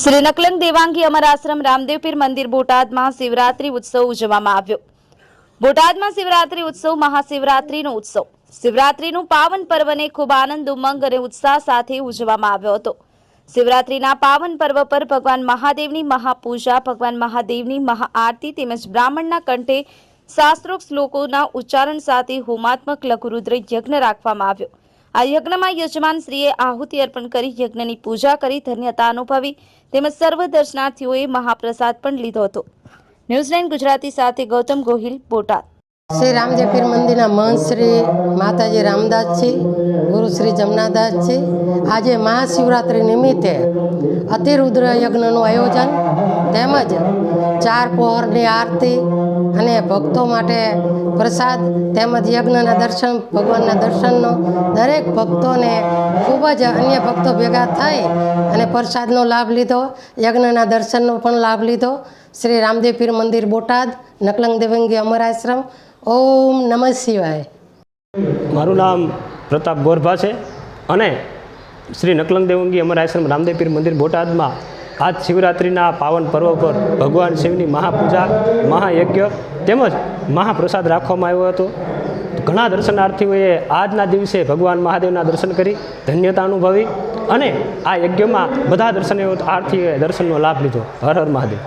શ્રી દેવાંગી અમર આશ્રમ રામદેવપીર મંદિર બોટાદમાં શિવરાત્રી ઉત્સવ ઉજવવામાં આવ્યો. બોટાદમાં શિવરાત્રી ઉત્સવ, મહાશિવરાત્રીનો ઉત્સવ. શિવરાત્રીનું પાવન પર્વને ખૂબ આનંદ, ઉમંગ અને ઉત્સાહ સાથે ઉજવવામાં આવ્યો હતો. શિવરાત્રીના પાવન પર્વ પર ભગવાન મહાદેવની મહાપૂજા, ભગવાન મહાદેવની મહાઆરતી તેમજ બ્રાહ્મણના કંઠે શાસ્ત્રોક્ત શ્લોકોના ઉચ્ચારણ સાથે હોમાત્મક લઘુરુદ્ર યજ્ઞ રાખવામાં આવ્યો. આ યજ્ઞમાં યજમાન શ્રીએ આહુતિ અર્પણ કરી યજ્ઞની પૂજા કરી, ધન્યતા અનુભવી, તેમજ સર્વ દર્શનાર્થીઓએ મહાપ્રસાદ પણ લીધો હતો. ન્યૂઝીલેન્ડ ગુજરાતી સાથે ગૌતમ ગોહિલ, બોટાદ. શ્રી રામજી પીર મંદિરના મહંત શ્રી માતાજી રામદાસજી ગુરુ શ્રી જમનાદાસજી આજે મહાશિવરાત્રિ નિમિત્તે અતિરુદ્ર યજ્ઞનું આયોજન તેમજ ચાર પહોરની આરતી અને ભક્તો માટે પ્રસાદ તેમજ યજ્ઞના દર્શન, ભગવાનના દર્શનનો દરેક ભક્તોને ખૂબ જ અન્ય ભક્તો ભેગા થઈ અને પ્રસાદનો લાભ લીધો, યજ્ઞના દર્શનનો પણ લાભ લીધો. શ્રી રામદેવ પીર મંદિર બોટાદ, નકલંગ દેવંગી અમર આશ્રમ. ઓમ નમઃ શિવાય. મારું નામ પ્રતાપ ગોરભા છે અને શ્રી નકલંગ દેવંગી અમર આશ્રમ રામદેવપીર મંદિર બોટાદમાં આજ શિવરાત્રિના પાવન પર્વ પર ભગવાન શિવની મહાપૂજા, મહાયજ્ઞ તેમજ મહાપ્રસાદ રાખવામાં આવ્યો હતો. ઘણા દર્શનાર્થીઓએ આજના દિવસે ભગવાન મહાદેવના દર્શન કરી ધન્યતા અનુભવી અને આ યજ્ઞમાં બધા દર્શનાર્થીઓએ દર્શનનો લાભ લીધો. હર હર મહાદેવ.